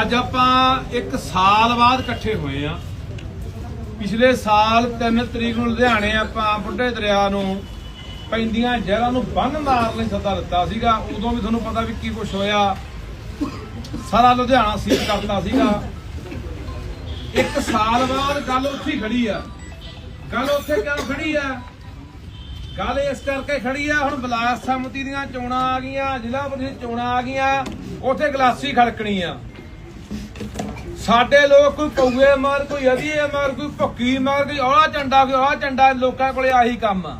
ਅੱਜ ਆਪਾਂ ਇੱਕ ਸਾਲ ਬਾਅਦ ਇਕੱਠੇ ਹੋਏ ਆ ਪਿਛਲੇ ਸਾਲ 3 ਤਰੀਕ ਨੂੰ ਲੁਧਿਆਣੇ ਆਪਾਂ ਬੁੱਢੇ ਦਰਿਆ ਨੂੰ ਪੈਂਦੀਆਂ ਜ਼ਹਿਰਾਂ ਨੂੰ ਬੰਨ ਮਾਰਨ ਲਈ ਸੱਦਾ ਦਿੱਤਾ ਸੀਗਾ। ਉਦੋਂ ਵੀ ਤੁਹਾਨੂੰ ਪਤਾ ਵੀ ਕੀ ਕੁਝ ਹੋਇਆ। ਸਾਰਾ ਲੁਧਿਆਣਾ ਸੀਲ ਕਰਤਾ ਸੀਗਾ। ਇੱਕ ਸਾਲ ਬਾਅਦ ਗੱਲ ਉੱਥੇ ਖੜੀ ਆ। ਗੱਲ ਉੱਥੇ ਕਿਉਂ ਖੜੀ ਆ? ਗੱਲ ਇਸ ਕਰਕੇ ਖੜੀ ਆ, ਹੁਣ ਬਲਾਸ ਸਮਤੀ ਦੀਆਂ ਚੋਣਾਂ ਆ ਗਈਆਂ, ਜ਼ਿਲ੍ਹਾ ਪਰਿਸ਼ਦ ਚੋਣਾਂ ਆ ਗਈਆਂ, ਉੱਥੇ ਗਲਾਸੀ ਖੜਕਣੀ ਆ। ਸਾਡੇ ਲੋਕ ਕੋਈ ਕੌਏ ਮਾਰ, ਕੋਈ ਅਧੀਏ ਮਾਰ, ਕੋਈ ਭੁੱਕੀ ਮਾਰ, ਕੋਈ ਆਹ ਝੰਡਾ, ਕੋਈ ਆਹ ਝੰਡਾ ਲੋਕਾਂ ਕੋਲੇ ਆਹੀ ਕੰਮ। ਆ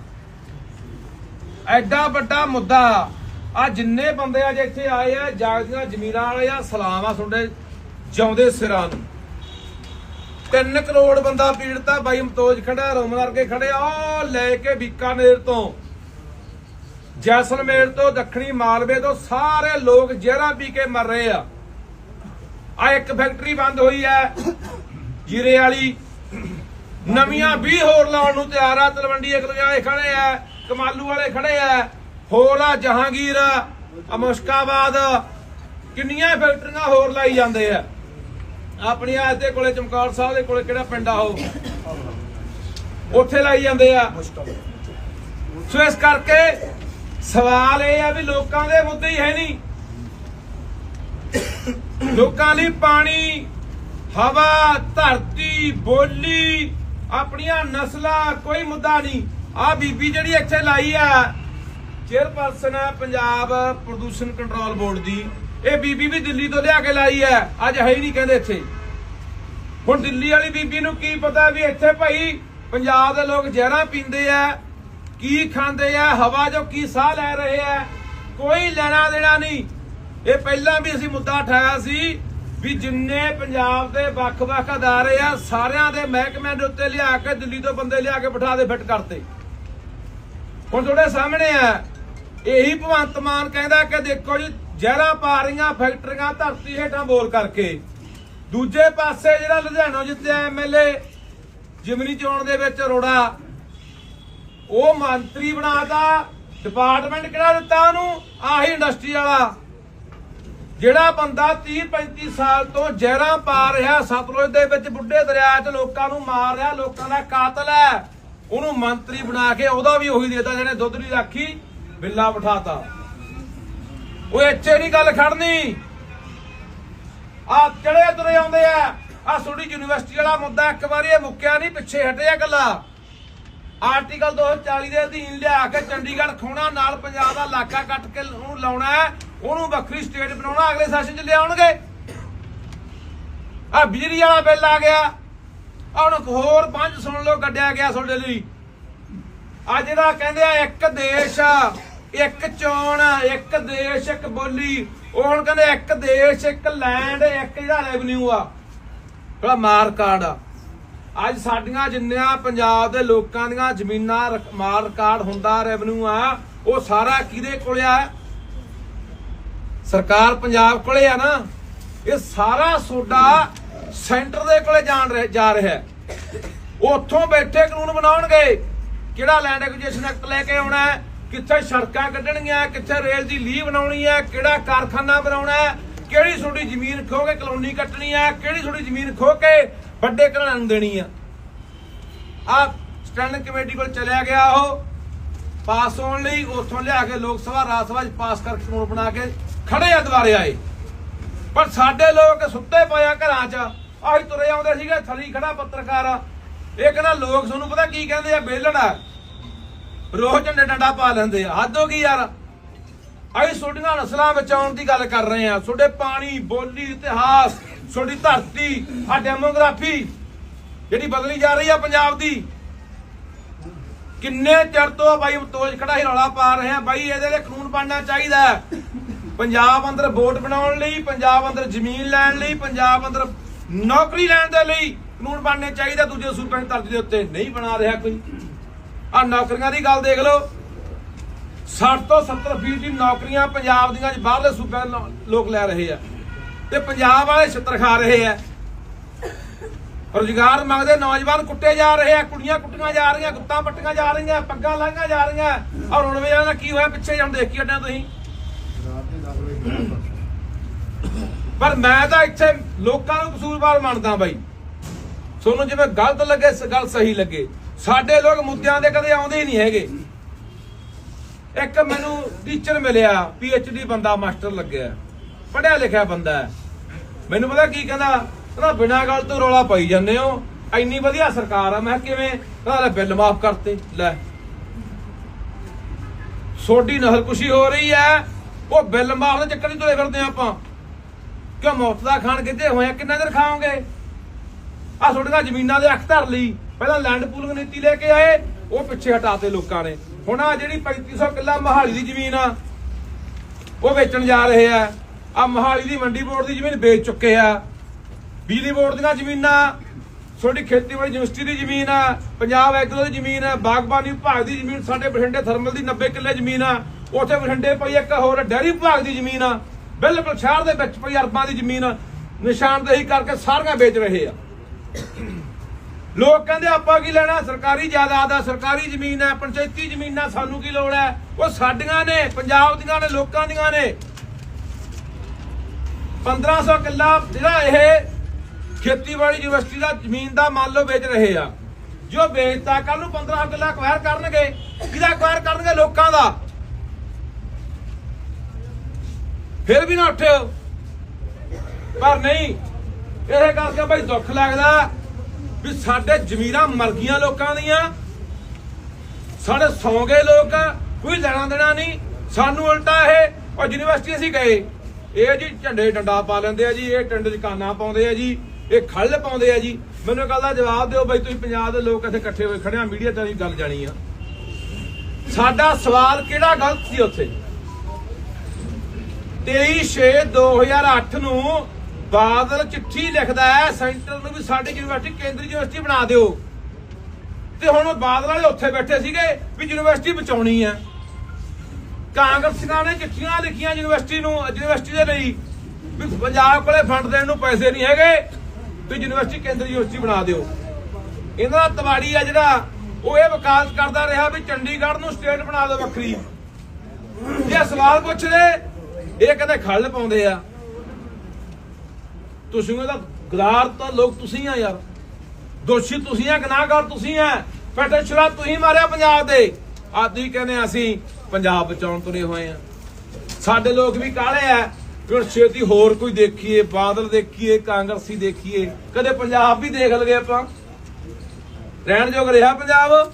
ਐਡਾ ਵੱਡਾ ਮੁੱਦਾ। ਆ ਜਿੰਨੇ ਬੰਦੇ ਅੱਜ ਇੱਥੇ ਆਏ ਆ, ਜਾਗਦੀਆਂ ਜ਼ਮੀਰਾਂ ਵਾਲੇ ਆ, ਸਲਾਮ ਆ ਤੁਹਾਡੇ ਜਿਉਂਦੇ ਸਿਰਾਂ ਨੂੰ। 3 ਕਰੋੜ ਬੰਦਾ ਪੀੜਤਾ, ਬਾਈ ਮਤੋਜ ਖੜਾ ਰੋਮ ਵਰਗੇ ਖੜੇ ਆ ਉਹ ਲੈ ਕੇ ਬੀਕਾਨੇਰ ਤੋਂ। ਜੈਸਲਮੇਰ ਤੋਂ, ਦੱਖਣੀ ਮਾਲਵੇ ਤੋਂ ਸਾਰੇ ਲੋਕ ਜ਼ਹਿਰਾਂ ਪੀ ਕੇ ਮਰ ਰਹੇ ਆ। ਆ ਇੱਕ ਫੈਕਟਰੀ ਬੰਦ ਹੋਈ ਹੈ। ਜੀਰੇ ਵਾਲੀ। ਨਵੀਆਂ 20 ਹੋਰ ਲਾਉਣ ਨੂੰ ਤਿਆਰ ਆ। ਤਲਵੰਡੀ ਇੱਕ ਲਗਾਏ ਖੜੇ ਆ। ਕਮਾਲੂ ਵਾਲੇ ਖੜੇ ਆ। ਹੋਰ ਆ ਜਹਾਂਗੀਰ ਆ ਮੁਸ਼ਕਾਬਾਦ। ਕਿੰਨੀਆਂ ਫੈਕਟਰੀਆਂ ਹੋਰ ਲਾਈ ਜਾਂਦੇ ਆ। ਆਪਣੀ ਆ ਦੇ ਕੋਲੇ ਚਮਕੌਰ ਸਾਹਿਬ ਦੇ ਕੋਲੇ ਕਿਹੜਾ ਪਿੰਡ ਆ ਉਹ? ਉੱਥੇ ਲਾਈ ਜਾਂਦੇ ਆ। ਸੋ ਇਸ ਕਰਕੇ ਸਵਾਲ ਇਹ ਆ ਵੀ ਲੋਕਾਂ ਦੇ ਮੁੱਦੇ ਹੀ ਹੈ ਨਹੀਂ। ਲੋਕਾਂ ਲਈ ਪਾਣੀ, ਹਵਾ, ਧਰਤੀ, ਬੋਲੀ, ਆਪਣੀਆਂ ਨਸਲਾਂ, ਕੋਈ ਮੁੱਦਾ ਨਹੀਂ। ਆ ਬੀਬੀ ਜਿਹੜੀ ਇੱਥੇ ਲਾਈ ਆ, ਚੇਅਰਪਰਸਨ ਆ ਪੰਜਾਬ ਪ੍ਰਦੂਸ਼ਣ ਕੰਟਰੋਲ ਬੋਰਡ ਦੀ। ਇਹ ਬੀਬੀ ਵੀ ਦਿੱਲੀ ਤੋਂ ਲਿਆ ਕੇ ਲਾਈ ਆ, ਅੱਜ ਹੈ ਹੀ ਨਹੀਂ ਕਹਿੰਦੇ ਇੱਥੇ। ਹੁਣ ਦਿੱਲੀ ਵਾਲੀ ਬੀਬੀ ਨੂੰ ਕੀ ਪਤਾ ਵੀ ਇੱਥੇ ਭਾਈ ਪੰਜਾਬ ਦੇ ਲੋਕ ਜ਼ਹਿਰਾਂ ਪੀਂਦੇ ਆ, ਕੀ ਖਾਂਦੇ ਆ, ਹਵਾ ਜੋ ਕੀ ਸਾਹ ਲੈ ਰਹੇ ਆ, ਕੋਈ ਲੈਣਾ ਦੇਣਾ ਨਹੀਂ। ਇਹ ਪਹਿਲਾਂ ਵੀ ਅਸੀਂ ਮੁੱਦਾ ਉਠਾਇਆ ਸੀ ਵੀ ਜਿੰਨੇ ਪੰਜਾਬ ਦੇ ਵੱਖ-ਵੱਖ ਅਦਾਰੇ ਆ, ਸਾਰਿਆਂ ਦੇ ਮਹਿਕਮਿਆਂ ਦੇ ਉੱਤੇ ਲਿਆ ਕੇ, ਦਿੱਲੀ ਤੋਂ ਬੰਦੇ ਲਿਆ ਕੇ ਬਿਠਾ ਦੇ ਫਿੱਟ ਕਰਤੇ। ਹੁਣ ਤੁਹਾਡੇ ਸਾਹਮਣੇ ਆ, ਇਹੀ ਭਗਵੰਤ ਮਾਨ ਕਹਿੰਦਾ ਕਿ ਦੇਖੋ ਜੀ, ਜ਼ਹਿਰਾਂ ਪਾ ਰਹੀਆਂ, ਫੈਕਟਰੀਆਂ ਧਰਤੀ ਹੇਠਾਂ ਬੋਲ ਕਰਕੇ। ਦੂਜੇ ਪਾਸੇ ਜਿਹੜਾ ਲੁਧਿਆਣਾ ਜਿੱਤਿਆ ਐਮਐਲਏ ਜਿਮਨੀ ਚੋਣ ਦੇ ਵਿੱਚ ਅਰੋੜਾ, ਉਹ ਮੰਤਰੀ ਬਣਾਤਾ, ਡਿਪਾਰਟਮੈਂਟ ਕਿਹੜਾ ਦਿੱਤਾ ਉਹਨੂੰ? ਆਹੀ ਇੰਡਸਟਰੀ ਵਾਲਾ। ਜਿਹੜਾ ਬੰਦਾ 30 35 ਸਾਲ ਤੋਂ ਜ਼ਹਿਰਾਂ ਪਾ ਰਿਹਾ, ਸਤਲੁਜ ਦੇ ਵਿੱਚ ਬੁੱਢੇ ਦਰਿਆ 'ਚ ਲੋਕਾਂ ਨੂੰ ਮਾਰ ਰਿਹਾ, ਲੋਕਾਂ ਦਾ ਕਾਤਲ ਹੈ। ਉਹਨੂੰ ਮੰਤਰੀ ਬਣਾ ਕੇ ਉਹਦਾ ਵੀ ਉਹੀ ਦੇਤਾ, ਜਿਹਨੇ ਦੁੱਧ ਨਹੀਂ ਰੱਖੀ, ਬਿੱਲਾ ਬਿਠਾਤਾ। ਉਹ ਇੱਥੇ ਨਹੀਂ ਗੱਲ ਖੜਨੀ। ਆ ਚੜੇ ਤੁਰੇ ਆਉਂਦੇ ਆ? ਆ ਤੁਹਾਡੀ ਯੂਨੀਵਰਸਿਟੀ ਵਾਲਾ ਮੁੱਦਾ ਇੱਕ ਵਾਰੀ ਇਹ ਮੁੱਕਿਆ ਨਹੀਂ, ਪਿੱਛੇ ਹਟਿਆ ਗੱਲਾਂ ਆਰਟੀਕਲ 240 ਦੇ ਅਧੀਨ ਲਿਆ ਕੇ ਚੰਡੀਗੜ੍ਹ ਖੋਣਾ, ਨਾਲ ਪੰਜਾਬ ਦਾ ਇਲਾਕਾ ਕੱਟ ਕੇ ਉਹਨੂੰ ਲਾਉਣਾ ਉਹਨੂੰ ਵੱਖਰੀ ਸਟੇਟ ਬਣਾਉਣਾ, ਅਗਲੇ ਸੈਸ਼ਨ 'ਚ ਲਿਆਉਣਗੇ। ਆ ਬਿਜਲੀ ਵਾਲਾ ਬਿੱਲ ਆ ਗਿਆ। ਆ ਹੁਣ ਹੋਰ ਪੰਜ ਸੁਣ ਲਓ, ਕੱਢਿਆ ਗਿਆ ਤੁਹਾਡੇ ਲਈ। ਆ ਜਿਹੜਾ ਕਹਿੰਦੇ ਆ, ਇੱਕ ਦੇਸ਼, ਇੱਕ ਚੋਣ, ਇੱਕ ਦੇਸ਼, ਇੱਕ ਬੋਲੀ। ਉਹ ਹੁਣ ਕਹਿੰਦੇ ਇੱਕ ਦੇਸ਼, ਇੱਕ ਲੈਂਡ ਇੱਕ ਜਿਹੜਾ ਰੈਵਨਿਊ ਆ। ਜਿਹੜਾ ਮਾਰ ਕਾਰਡ ਆ। ਅੱਜ ਸਾਡੀਆਂ ਜਿੰਨੀਆਂ ਪੰਜਾਬ ਦੇ ਲੋਕਾਂ ਦੀਆਂ ਜ਼ਮੀਨਾਂ ਰਕ- ਮਾਰ ਰਿਕਾਰਡ ਹੁੰਦਾ ਰੈਵਨਿਊ ਆ, ਉਹ ਸਾਰਾ ਕਿਹਦੇ ਕੋਲ ਆ? ਸਰਕਾਰ ਪੰਜਾਬ ਕੋਲੇ ਆ ਨਾ, ਇਹ ਸਾਰਾ ਸੋਡਾ ਸੈਂਟਰ ਦੇ ਕੋਲੇ ਜਾਣ ਜਾ ਰਿਹਾ ਹੈ। ਉੱਥੋਂ ਬੈਠੇ ਕਾਨੂੰਨ ਬਣਾਉਣਗੇ, ਕਿਹੜਾ ਲੈਂਡ ਐਕੁਜੀਸ਼ਨ ਐਕਟ ਲੈ ਕੇ ਆਉਣਾ ਹੈ, ਕਿੱਥੇ ਸੜਕਾਂ ਕੱਢਣੀਆਂ ਕਿੱਥੇ ਰੇਲ ਦੀ ਲੀਹ ਬਣਾਉਣੀ ਹੈ, ਕਿਹੜਾ ਕਾਰਖਾਨਾ ਬਣਾਉਣਾ ਹੈ, ਕਿਹੜੀ ਤੁਹਾਡੀ ਜ਼ਮੀਨ ਖੋ ਕੇ ਕਲੋਨੀ ਕੱਟਣੀ ਹੈ, ਕਿਹੜੀ ਤੁਹਾਡੀ ਜ਼ਮੀਨ ਖੋ ਕੇ ਵੱਡੇ ਘਰਾਂ ਨੂੰ ਦੇਣੀ ਆ। ਆ ਸਟੈਂਡਿੰਗ ਕਮੇਟੀ ਕੋਲ ਚਲਿਆ ਗਿਆ ਉਹ ਪਾਸ ਹੋਣ ਲਈ, ਉੱਥੋਂ ਲਿਆ ਕੇ ਲੋਕ ਸਭਾ, ਰਾਜ ਸਭਾ ਚ ਪਾਸ ਕਰਕੇ ਕਾਨੂੰਨ ਬਣਾ ਕੇ ਖੜੇ ਆ ਦੁਬਾਰੇ ਆਏ। ਪਰ ਸਾਡੇ ਲੋਕ ਸੁੱਤੇ ਪਏ ਆ ਘਰਾਂ 'ਚ। ਆਹੀ ਤੁਰੇ ਆਉਂਦੇ ਸੀਗੇ, ਥਲੀ ਖੜਾ ਪੱਤਰਕਾਰ। ਇਹ ਕਹਿੰਦਾ ਲੋਕ ਤੁਹਾਨੂੰ ਪਤਾ ਕੀ ਕਹਿੰਦੇ ਆ, ਬੇਲੜਾ ਰੋਹ ਝੰਡੇ ਡੰਡਾ ਪਾ ਲੈਂਦੇ ਆ। ਹੱਦ ਹੋ ਗਈ ਯਾਰ। ਅਸੀਂ ਤੁਹਾਡੀਆਂ ਨਸਲਾਂ ਬਚਾਉਣ ਦੀ ਗੱਲ ਕਰ ਰਹੇ ਆ। ਤੁਹਾਡੇ ਪਾਣੀ, ਬੋਲੀ, ਇਤਿਹਾਸ, ਤੁਹਾਡੀ ਧਰਤੀ ਆ ਡੈਮੋਗ੍ਰਾਫੀ, ਜਿਹੜੀ ਬਦਲੀ ਜਾ ਰਹੀ ਆ ਪੰਜਾਬ ਦੀ। ਕਿੰਨੇ ਚਿਰ ਤੋਂ ਬਾਈ ਤੋਜ ਖੜਾ ਹੀ ਰੌਲਾ ਪਾ ਰਹੇ ਆ। ਬਾਈ ਇਹਦੇ ਲਈ ਕਾਨੂੰਨ ਬਣਨਾ ਚਾਹੀਦਾ। ਪੰਜਾਬ ਅੰਦਰ ਵੋਟ ਬਣਾਉਣ ਲਈ, ਪੰਜਾਬ ਅੰਦਰ ਜ਼ਮੀਨ ਲੈਣ ਲਈ, ਪੰਜਾਬ ਅੰਦਰ ਨੌਕਰੀ ਲੈਣ ਦੇ ਲਈ ਕਾਨੂੰਨ ਬਣਨੇ ਚਾਹੀਦਾ, ਦੂਜੇ ਸੂਬਿਆਂ ਦੀ ਤਰਜ਼ ਦੇ ਉੱਤੇ ਨਹੀਂ ਬਣਾ ਰਿਹਾ ਕੋਈ। ਆ ਨੌਕਰੀਆਂ ਦੀ ਗੱਲ ਦੇਖ ਲਓ। 60 ਤੋਂ 70 ਫੀਸਦੀ ਦੀ ਨੌਕਰੀਆਂ ਪੰਜਾਬ ਦੀਆਂ ਚ ਬਾਹਰਲੇ ਸੂਬਿਆਂ ਦੇ ਲੋਕ ਲੈ ਰਹੇ ਆ। ਤੇ ਪੰਜਾਬ ਵਾਲੇ ਛਿੱਤਰ ਖਾ ਰਹੇ ਆ। ਰੁਜ਼ਗਾਰ ਮੰਗਦੇ ਨੌਜਵਾਨ ਕੁੱਟੇ ਜਾ ਰਹੇ ਆ, ਕੁੜੀਆਂ ਕੁੱਟੀਆਂ ਜਾ ਰਹੀਆਂ, ਗੁੱਤਾਂ ਪੱਟੀਆਂ ਜਾ ਰਹੀਆਂ, ਪੱਗਾਂ ਲਾਈਆਂ ਜਾ ਰਹੀਆਂ। ਔਰ ਹੁਣ ਵੇਲੇ ਕੀ ਹੋਇਆ ਪਿੱਛੇ ਹੁਣ ਦੇਖ ਕੇ ਹਟਿਆ ਤੁਸੀਂ? ਪਰ ਮੈਂ ਤਾਂ ਇੱਥੇ ਲੋਕਾਂ ਨੂੰ ਕਸੂਰਵਾਰ ਮੰਨਦਾ ਬਾਈ। ਤੁਹਾਨੂੰ ਜਿਵੇਂ ਗਲਤ ਲੱਗੇ ਗੱਲ ਸਹੀ ਲੱਗੇ। ਸਾਡੇ ਲੋਕ ਮੁੱਦਿਆਂ ਦੇ ਕਦੇ ਆਉਂਦੇ ਹੀ ਨਹੀਂ ਹੈਗੇ। ਇੱਕ ਮੈਨੂੰ ਟੀਚਰ ਮਿਲਿਆ ਡੀ ਬੰਦਾ, ਮਾਸਟਰ ਲੱਗਿਆ। ਪੜਿਆ ਲਿਖਿਆ ਬੰਦਾ ਮੈਨੂੰ ਪਤਾ ਕੀ ਕਹਿੰਦਾ ਕਹਿੰਦਾ ਬਿਨਾਂ ਗੱਲ ਤੋਂ ਰੌਲਾ ਪਾਈ ਜਾਂਦੇ ਹੋ। ਇੰਨੀ ਵਧੀਆ ਸਰਕਾਰ ਆ। ਮੈਂ ਕਿਹਾ ਕਿਵੇਂ? ਕਹਿੰਦਾ, ਲੈ ਬਿੱਲ ਮਾਫ ਕਰਤੇ, ਲੈ। ਸੋਡੀ ਨਸਲ ਖੁਸ਼ੀ ਹੋ ਰਹੀ ਹੈ। ਉਹ ਬਿੱਲ ਮਾਫ ਦੇ ਚੱਕਰ ਨਹੀਂ ਤੁਰੇ ਫਿਰਦੇ ਆਪਾਂ। ਕਿਉਂ ਮੁਫਤ ਦਾ ਖਾਣ ਕਿਤੇ ਹੋਇਆ ਕਿੰਨਾ ਚਿਰ ਖਾਓਗੇ? ਆ ਤੁਹਾਡੀਆਂ ਜ਼ਮੀਨਾਂ ਦੇ ਅੱਖ ਧਰ ਲਈ। ਪਹਿਲਾਂ ਲੈਂਡ ਪੂਲਿੰਗ ਨੀਤੀ ਲੈ ਕੇ ਆਏ, ਉਹ ਪਿੱਛੇ ਹਟਾਤੇ ਲੋਕਾਂ ਨੇ। ਹੁਣ ਆ ਜਿਹੜੀ 3500 ਕਿੱਲਾ ਮਹਾਲੀ ਦੀ ਜ਼ਮੀਨ ਆ, ਉਹ ਵੇਚਣ ਜਾ ਰਹੇ ਆ। ਆ ਮਹਾਲੀ ਦੀ ਮੰਡੀ ਬੋਰਡ ਦੀ ਜ਼ਮੀਨ ਵੇਚ ਚੁੱਕੇ ਆ। ਬਿਜਲੀ ਬੋਰਡ ਦੀਆਂ ਜ਼ਮੀਨਾਂ, ਤੁਹਾਡੀ ਖੇਤੀਬਾੜੀ ਯੂਨੀਵਰਸਿਟੀ ਦੀ ਜ਼ਮੀਨ ਆ, ਪੰਜਾਬ ਐਗਰੋ ਦੀ ਜ਼ਮੀਨ ਆ, ਬਾਗਬਾਨੀ ਵਿਭਾਗ ਦੀ ਜ਼ਮੀਨ, ਸਾਡੇ ਬਠਿੰਡੇ ਥਰਮਲ ਦੀ 90 ਕਿੱਲੇ ਜ਼ਮੀਨ ਆ। ਉੱਥੇ ਬਠਿੰਡੇ ਪਈ ਇੱਕ ਹੋਰ ਡੈਰੀ ਵਿਭਾਗ ਦੀ ਜ਼ਮੀਨ ਆ। ਬਿਲਕੁਲ ਸ਼ਹਿਰ ਦੇ ਵਿੱਚ ਪਈ ਅਰਬਾਂ ਦੀ ਜ਼ਮੀਨ। ਨਿਸ਼ਾਨਦੇਹੀ ਕਰਕੇ ਸਾਰੀਆਂ ਵੇਚ ਰਹੇ ਆ। ਲੋਕ ਕਹਿੰਦੇ ਆਪਾਂ ਕੀ ਲੈਣਾ? ਸਰਕਾਰੀ ਜਾਇਦਾਦ ਆ, ਸਰਕਾਰੀ ਜ਼ਮੀਨ ਹੈ ਪੰਚਾਇਤੀ ਜ਼ਮੀਨਾਂ ਸਾਨੂੰ ਕੀ ਲੋੜ ਹੈ ਉਹ ਸਾਡੀਆਂ ਨੇ, ਪੰਜਾਬ ਦੀਆਂ ਨੇ, ਲੋਕਾਂ ਦੀਆਂ ਨੇ। 1500 ਕਿੱਲਾ ਜਿਹੜਾ ਇਹ ਖੇਤੀਬਾੜੀ ਯੂਨੀਵਰਸਿਟੀ ਦਾ ਜ਼ਮੀਨ ਦਾ ਮੰਨ ਲਓ ਵੇਚ ਰਹੇ ਆ। ਜੋ ਵੇਚਤਾ ਕੱਲ ਨੂੰ 1500 ਕਿੱਲਾ ਅਕਵਾਇਰ ਕਰਨਗੇ। ਕਿਹਦਾ ਅਕਵਾਇਰ ਕਰਨਗੇ? ਲੋਕਾਂ ਦਾ। ਫਿਰ ਵੀ ਨਾ ਉੱਠਿਓ ਪਰ ਨਹੀਂ ਇਹ ਕਰਕੇ ਭਾਈ ਦੁੱਖ ਲੱਗਦਾ ਵੀ ਸਾਡੇ ਜ਼ਮੀਰਾਂ ਮਰ ਗਈਆਂ ਲੋਕਾਂ ਦੀਆਂ। ਸਾਡੇ ਸੌਂ ਗਏ ਲੋਕ, ਕੋਈ ਲੈਣਾ ਦੇਣਾ ਨਹੀਂ। ਸਾਨੂੰ ਉਲਟਾ ਇਹ, ਉਹ ਯੂਨੀਵਰਸਿਟੀ ਅਸੀਂ ਗਏ। ਇਹ ਜੀ ਝੰਡੇ ਡੰਡਾ ਪਾ ਲੈਂਦੇ ਆ ਜੀ, ਇਹ ਟੰਡੇ 'ਚ ਕਾਨਾ ਪਾਉਂਦੇ ਆ ਜੀ, ਇਹ ਖੱਲ ਪਾਉਂਦੇ ਆ ਜੀ। ਮੈਨੂੰ ਇਹ ਗੱਲ ਦਾ ਜਵਾਬ ਦਿਓ ਬਈ, ਤੁਸੀਂ ਪੰਜਾਬ ਦੇ ਲੋਕ ਇੱਥੇ ਇਕੱਠੇ ਹੋਏ ਖੜੇ ਆ, ਮੀਡੀਆ ਤੇ ਵੀ ਗੱਲ ਜਾਣੀ ਆ। ਸਾਡਾ ਸਵਾਲ ਕਿਹੜਾ ਗਲਤ ਸੀ ਉੱਥੇ? 23/6/2008 ਨੂੰ ਬਾਦਲ ਚਿੱਠੀ ਲਿਖਦਾ ਹੈ ਸੈਂਟਰ ਨੂੰ ਵੀ ਸਾਡੀ ਯੂਨੀਵਰਸਿਟੀ, ਕੇਂਦਰੀ ਯੂਨੀਵਰਸਿਟੀ ਬਣਾ ਦਿਓ। ਤੇ ਹੁਣ ਬਾਦਲ ਵਾਲੇ ਉੱਥੇ ਬੈਠੇ ਸੀਗੇ ਵੀ ਯੂਨੀਵਰਸਿਟੀ ਬਚਾਉਣੀ ਹੈ। ਕਾਂਗਰਸੀਆਂ ਨੇ ਚਿੱਠੀਆਂ ਲਿਖੀਆਂ ਯੂਨੀਵਰਸਿਟੀ ਨੂੰ, ਯੂਨੀਵਰਸਿਟੀ ਦੇ ਲਈ, ਵੀ ਪੰਜਾਬ ਕੋਲੇ ਫੰਡ ਦੇਣ ਨੂੰ ਪੈਸੇ ਨਹੀਂ ਹੈਗੇ, ਤੇ ਯੂਨੀਵਰਸਿਟੀ, ਕੇਂਦਰੀ ਯੂਨੀਵਰਸਿਟੀ ਬਣਾ ਦਿਓ। ਇਹਨਾਂ ਦਾ ਤਵਾੜੀ ਆ ਜਿਹੜਾ, ਉਹ ਇਹ ਵਿਕਾਸ ਕਰਦਾ ਰਿਹਾ ਵੀ ਚੰਡੀਗੜ੍ਹ ਨੂੰ ਸਟੇਟ ਬਣਾ ਦਿਓ ਵੱਖਰੀ। ਇਹ ਸਵਾਲ ਪੁੱਛਦੇ ਇਹ ਕਹਿੰਦੇ ਖੱਲ ਪਾਉਂਦੇ ਆ। ਤੁਸੀਂ ਉਹਦਾ ਗਦਾਰ ਤਾਂ ਲੋਕ ਤੁਸੀਂ ਆ ਯਾਰ। ਦੋਸ਼ੀ ਤੁਸੀਂ ਆ, ਗੁਨਾਹਗਾਰ ਤੁਸੀਂ ਆ। ਫੈਟੇਸ਼ਰਾ ਤੁਸੀਂ ਮਾਰਿਆ ਪੰਜਾਬ ਦੇ। ਆਦੀ ਕਹਿੰਦੇ ਅਸੀਂ ਪੰਜਾਬ ਬਚਾਉਣ ਤੁਰੇ ਹੋਏ ਆ। ਸਾਡੇ ਲੋਕ ਵੀ ਕਾਲੇ ਆ। ਵੀ ਹੁਣ ਛੇਤੀ ਹੋਰ ਕੋਈ ਦੇਖੀਏ, ਬਾਦਲ ਦੇਖੀਏ, ਕਾਂਗਰਸੀ ਦੇਖੀਏ। ਕਦੇ ਪੰਜਾਬ ਵੀ ਦੇਖ ਲਗੇ ਆਪਾਂ। ਰਹਿਣ ਯੋਗ ਰਿਹਾ ਪੰਜਾਬ।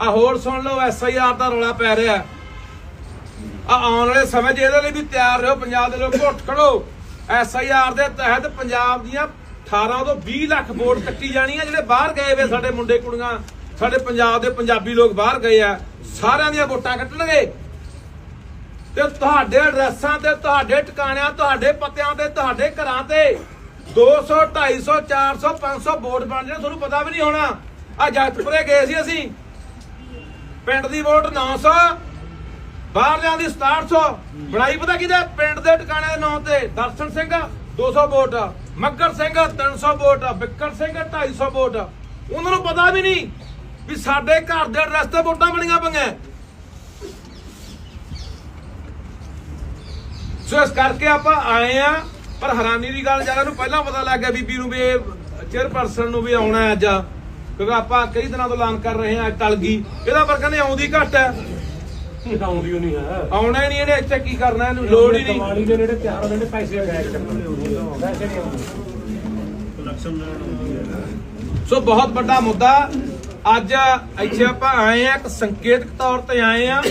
ਆ ਹੋਰ ਸੁਣ ਲਓ ਐਸਆਈਆਰ ਦਾ ਰੌਲਾ ਪੈ ਰਿਹਾ। ਆ ਆਉਣ ਵਾਲੇ ਸਮੇਂ 'ਚ ਇਹਦੇ ਲਈ ਵੀ ਤਿਆਰ ਰਹੋ, ਪੰਜਾਬ ਦੇ ਲੋਕ ਉੱਠ ਖੜੋ। ਐਸਆਈਆਰ ਦੇ ਤਹਿਤ ਪੰਜਾਬ ਦੀਆਂ 18 ਤੋਂ 20 ਲੱਖ ਵੋਟ ਕੱਟੀ ਜਾਣੀ ਜਿਹੜੇ ਬਾਹਰ ਗਏ ਵੇ ਸਾਡੇ ਮੁੰਡੇ ਕੁੜੀਆਂ, ਸਾਡੇ ਪੰਜਾਬ ਦੇ ਪੰਜਾਬੀ ਲੋਕ ਬਾਹਰ ਗਏ ਆ, ਸਾਰਿਆਂ ਦੀਆਂ ਵੋਟਾਂ ਕੱਟਣਗੇ। ਤੇ ਤੁਹਾਡੇ ਐਡਰੈਸਾਂ ਤੇ, ਤੁਹਾਡੇ ਟਿਕਾਣਿਆਂ, ਤੁਹਾਡੇ ਪਤਿਆਂ ਤੇ, ਤੁਹਾਡੇ ਘਰਾਂ ਤੇ 200 250 400 500 ਵੋਟ ਬਣ ਜਾਣੇ, ਤੁਹਾਨੂੰ ਪਤਾ ਵੀ ਨਹੀਂ ਹੋਣਾ। ਆ ਜਗਤਪੁਰੇ ਗਏ ਸੀ ਅਸੀਂ। ਪਿੰਡ ਦੀ ਵੋਟ 900 ਬਾਹਰਲਿਆਂ ਦੀ 6700 ਬਣਾਈ ਪਤਾ ਕਿਹਦੇ? ਪਿੰਡ ਦੇ ਟਿਕਾਣੇ ਦੇ ਨਾਂ ਤੇ। Darshan Singh 200 vote. Maggar Singh 300 vote. Bikkar Singh 250 vote. ਉਹਨਾਂ ਨੂੰ ਪਤਾ ਵੀ ਨਹੀਂ ਵੀ ਸਾਡੇ ਘਰ ਦੇ ਐਡਰੈਸ ਤੇ ਵੋਟਾਂ ਬਣੀਆਂ ਪਈਆਂ। ਸੋ ਇਸ ਕਰਕੇ ਆਪਾਂ ਆਏ ਆ, ਪਰ ਹੈਰਾਨੀ ਦੀ ਗੱਲ ਜ਼ਿਆਦਾ ਨੂੰ ਪਹਿਲਾਂ ਪਤਾ ਲੱਗ ਗਿਆ ਬੀਬੀ ਨੂੰ ਵੀ ਚੇਅਰਪਰਸਨ ਨੂੰ ਵੀ ਆਉਣਾ ਅੱਜ। ਕਿਉਂਕਿ ਆਪਾਂ ਕਈ ਦਿਨਾਂ ਤੋਂ ਐਲਾਨ ਕਰ ਰਹੇ ਹਾਂ ਟਲ ਗਈ ਇਹਦਾ ਪਰ ਕਹਿੰਦੇ ਆਉਂਦੀ ਘੱਟ ਹੈ। ਆਉਂਦੀ ਓ ਨਹੀਂ ਹੈ ਆਉਣਾ ਹੀ ਨਹੀਂ ਇਹਨੇ ਇੱਥੇ ਕੀ ਕਰਨਾ ਇਹਨੂੰ? ਲੋੜ ਹੀ ਨਹੀਂ। ਦੀਵਾਲੀ ਦੇ ਨੇੜੇ ਤਿਆਰ ਹੋ ਜਾਂਦੇ ਪੈਸੇ ਬੈਕ ਕਰਨੇ ਪੈਸੇ ਨਹੀਂ ਆਉਂਦੇ। ਸੋ ਬਹੁਤ ਵੱਡਾ ਮੁੱਦਾ। ਅੱਜ ਇੱਥੇ ਆਪਾਂ ਆਏ ਆ ਇੱਕ ਸੰਕੇਤਕ ਤੌਰ ਤੇ ਆਏ ਆ।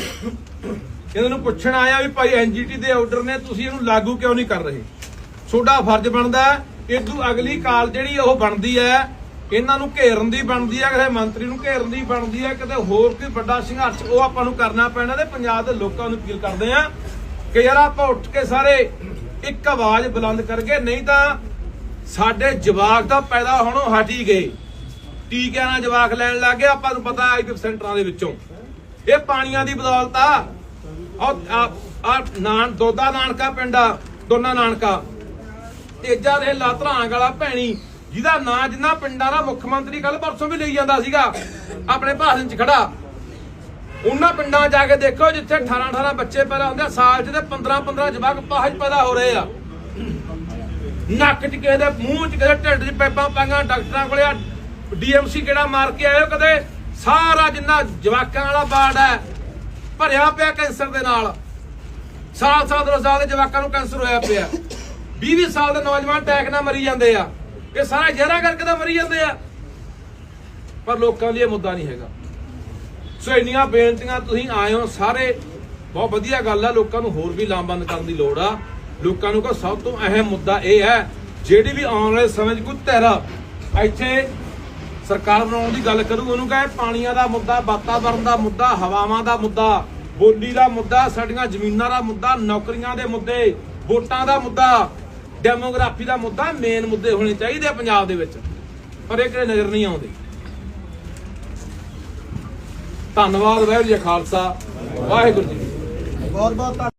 ਇਹਨਾਂ ਨੂੰ ਪੁੱਛਣ ਆਇਆ ਵੀ ਭਾਈ ਐਨਜੀਟੀ ਦੇ ਆਰਡਰ ਨੇ ਤੁਸੀਂ ਇਹਨੂੰ ਲਾਗੂ ਕਿਉਂ ਨਹੀਂ ਕਰ ਰਹੇ? ਤੁਹਾਡਾ ਫਰਜ਼ ਬਣਦਾ ਇਦੋਂ ਅਗਲੀ ਕਾਲ ਜਿਹੜੀ ਉਹ ਬਣਦੀ ਹੈ। ਇਹਨਾਂ ਨੂੰ ਘੇਰਨ ਦੀ ਬਣਦੀ ਹੈ ਕਿਸੇ ਮੰਤਰੀ ਨੂੰ ਘੇਰਨ ਦੀ ਬਣਦੀ ਹੈ ਕਿਤੇ ਹੋਰ ਕੋਈ ਵੱਡਾ ਸੰਘਰਸ਼, ਉਹ ਆਪਾਂ ਨੂੰ ਕਰਨਾ ਪੈਣਾ ਤੇ ਪੰਜਾਬ ਦੇ ਲੋਕਾਂ ਨੂੰ ਅਪੀਲ ਕਰਦੇ ਆ ਕਿ ਯਾਰ ਆਪਾਂ ਉੱਠ ਕੇ ਸਾਰੇ ਇੱਕ ਆਵਾਜ਼ ਬੁਲੰਦ ਕਰਗੇ ਨਹੀਂ ਤਾਂ ਸਾਡੇ ਜਵਾਕ ਤਾਂ ਪੈਦਾ ਹੋਣੋਂ ਹਟ ਹੀ ਗਏ। ਟੀਕਿਆਂ ਨਾਲ ਜਵਾਕ ਲੈਣ ਲੱਗ ਗਏ, ਆਪਾਂ ਨੂੰ ਪਤਾ ਆਈਪੀ ਸੈਂਟਰਾਂ ਦੇ ਵਿੱਚੋਂ। ਇਹ ਪਾਣੀਆਂ ਦੀ ਬਦੌਲਤ ਆ। ਆ ਨਾਨ, ਦੋਦਾ ਨਾਨਕਾ ਪਿੰਡਾ ਦੋਨਾ ਨਾਨਕਾ। ਤੇਜਾ ਦੇ ਲਾਤਰਾਂਗ ਵਾਲਾ ਭੈਣੀ ਜਿਹਦਾ ਨਾਂ ਜਿੰਨਾ ਪਿੰਡਾਂ ਦਾ ਮੁੱਖ ਮੰਤਰੀ ਕੱਲ ਪਰਸੋਂ ਵੀ ਲਈ ਜਾਂਦਾ ਸੀਗਾ, ਆਪਣੇ ਭਾਸ਼ਣ 'ਚ ਖੜਾ। ਉਹਨਾਂ ਪਿੰਡਾਂ ਜਾ ਕੇ ਦੇਖੋ ਜਿੱਥੇ 18 18 ਬੱਚੇ ਪੈਦਾ ਹੁੰਦੇ ਆ, ਸਾਲ 'ਚ ਤੇ 15 15 ਜਵਾਕ ਪਾਹਜ ਪੈਦਾ ਹੋ ਰਹੇ ਆ। ਨੱਕ 'ਚ ਕਿਸੇ ਦੇ, ਮੂੰਹ 'ਚ ਕਿਸੇ ਢਿੱਡ 'ਚ ਪੈਪਾਂ ਪਾਈਆਂ, ਡਾਕਟਰਾਂ ਕੋਲੇ ਡੀਐਮਸੀ ਕਿਹੜਾ ਮਾਰ ਕੇ ਆਇਓ ਕਦੇ? ਸਾਰਾ ਜਿੰਨਾ ਜਵਾਕਾਂ ਵਾਲਾ ਬਾੜ ਹੈ, ਭਰਿਆ ਪਿਆ ਕੈਂਸਰ ਦੇ ਨਾਲ। ਸਾਲ ਸਾਲ ਦੋ ਸਾਲ ਦੇ ਜਵਾਕਾਂ ਨੂੰ ਕੈਂਸਰ ਹੋਇਆ ਪਿਆ। 20 20 ਸਾਲ ਦੇ ਨੌਜਵਾਨ ਅਟੈਕ ਨਾਲ ਮਰੀ ਜਾਂਦੇ ਆ। ਇਹ ਸਾਰਾ ਜ਼ਹਿਰਾ ਕਰਕੇ ਤਾਂ ਮਰੀ ਜਾਂਦੇ ਆ। ਪਰ ਲੋਕਾਂ ਲਈ ਇਹ ਮੁੱਦਾ ਨਹੀਂ ਹੈਗਾ। ਸੋ ਇੰਨੀਆਂ ਬੇਨਤੀਆਂ, ਤੁਸੀਂ ਆਏ ਹੋ ਸਾਰੇ। ਬਹੁਤ ਵਧੀਆ ਗੱਲ ਆ, ਲੋਕਾਂ ਨੂੰ ਹੋਰ ਵੀ ਲਾਮਬੰਦ ਕਰਨ ਦੀ ਲੋੜ ਆ। ਲੋਕਾਂ ਨੂੰ ਕੋ ਸਭ ਤੋਂ ਅਹਿਮ ਮੁੱਦਾ ਇਹ ਹੈ, ਜਿਹੜੀ ਵੀ ਆਉਣ ਵਾਲੇ ਸਮੇਂ 'ਚ ਕੋਈ ਧਿਰ ਇੱਥੇ ਸਰਕਾਰ ਬਣਾਉਣ ਦੀ ਗੱਲ ਕਰੂ, ਉਹਨੂੰ ਕਹੇ ਪਾਣੀਆਂ ਦਾ ਮੁੱਦਾ ਵਾਤਾਵਰਣ ਦਾ ਮੁੱਦਾ, ਹਵਾਵਾਂ ਦਾ ਮੁੱਦਾ, ਬੋਲੀ ਦਾ ਮੁੱਦਾ, ਸਾਡੀਆਂ ਜ਼ਮੀਨਾਂ ਦਾ ਮੁੱਦਾ, ਨੌਕਰੀਆਂ ਦੇ ਮੁੱਦੇ, ਵੋਟਾਂ ਦਾ ਮੁੱਦਾ। ਡੈਮੋਗ੍ਰਾਫੀ ਦਾ ਮੁੱਦਾ ਮੇਨ ਮੁੱਦੇ ਹੋਣੇ ਚਾਹੀਦੇ ਆ ਪੰਜਾਬ ਦੇ ਵਿੱਚ, ਪਰ ਇਹ ਕਿਹੜੇ ਨਜ਼ਰ ਨਹੀਂ ਆਉਂਦੇ। ਧੰਨਵਾਦ ਵਾਹਿਗੁਰੂ ਜੀ ਖਾਲਸਾ, ਵਾਹਿਗੁਰੂ ਜੀ ਬਹੁਤ ਬਹੁਤ ਧੰਨਵਾਦ